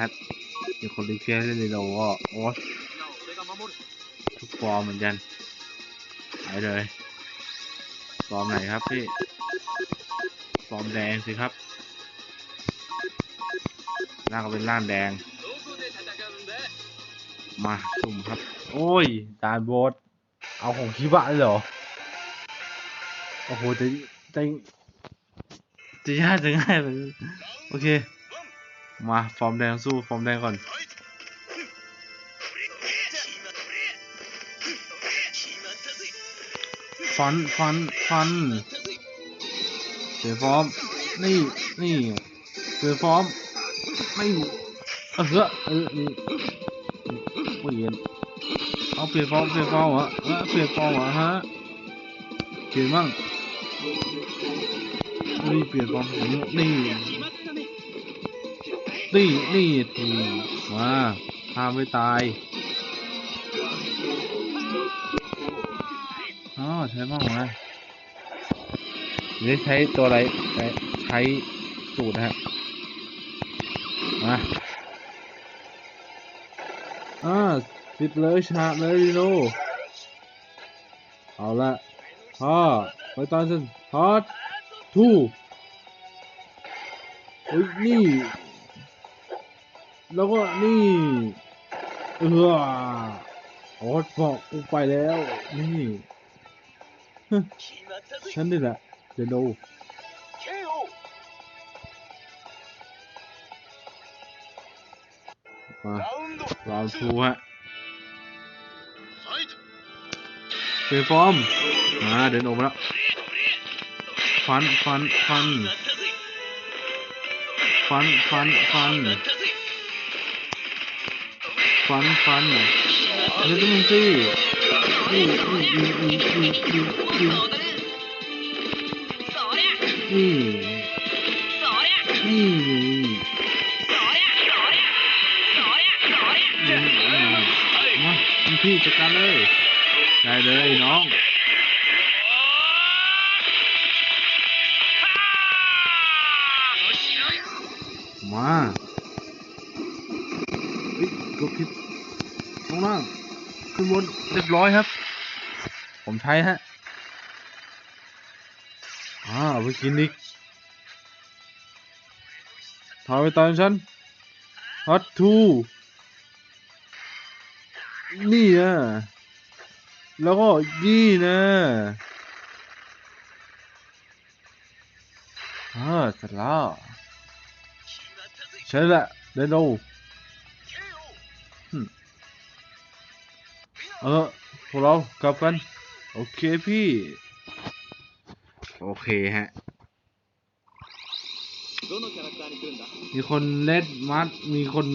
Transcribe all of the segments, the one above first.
ฮะมีคนรีเควสเลยเราก็โอ้ทุกฟอร์มเหมือนกันไปเลยฟอร์มไหนครับพี่ฟอร์มแดงสิครับล่างก็เป็นล่างแดง มาสุ่มครับ โอ้ยดานโบสเอาของคิบะเลยเหรอ โอ้โหจะจะจะยากจะง่ายไปโอเค มา ฟอร์มแดงสู้ ฟอร์มแดงก่อน ฟัน ฟัน ฟันเปลี่ยฟอร์ม นี่ นี่เปลี่ยฟอร์ม ไม่เออเออนี่เปลี่ยนเอาเปลี่ยนฟอร์ม เปลี่ยนฟอร์มเหรอเปลี่ยนฟอร์มเหรอฮะ เปลี่ยนบ้างนี่เปลี่ยนฟอร์มนี่ นี่นี่ทีมาพาไม่ตายอ๋อใช้บ้างไหมหรือใช้ตัวอะไรใช้สูตรนะฮะมาอ่าปิดเลยฉากเลยดิโนเอาละพ่อไปตอนฉันฮอตทูเฮ้ยนี่ แล้วก็นี่เออโอ๊ตบอกกูไปแล้ว นี่ฮึฉันนี่แหละเดี๋ยวดูมาเราทูฮะเปลี่ยนฟอร์มมาเดินออกมาแล้ว ฟัน ฟัน ฟัน ฟัน ฟัน ฟัน fun fun little easy easy easy easy easy easy easy มาพี่จัดการเลย ได้เลยน้องมา เฮ้ยกดผิดลงล่างขึ้นบนเรียบร้อยครับ ผมใช้ฮะอ่าเอาไปกินอีกถอยไปตามฉันฮัตทูนี่นะแล้วก็ยี่นะอ่าเสร็จแล้วใช่แหละเดนโด เออพวกเรากลับกัน โอเคพี่ โอเคฮะ มีคนเล่นมัดมีคน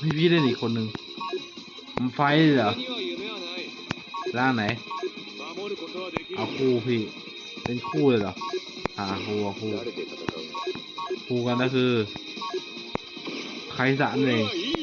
พี่พี่เล่นอีกคนหนึ่งผมไฟเหรอร่างไหน เอาคู่พี่ เป็นคู่เลยเหรออ่าคู่อะคู่คู่กันก็คือ ใครสามเลยいい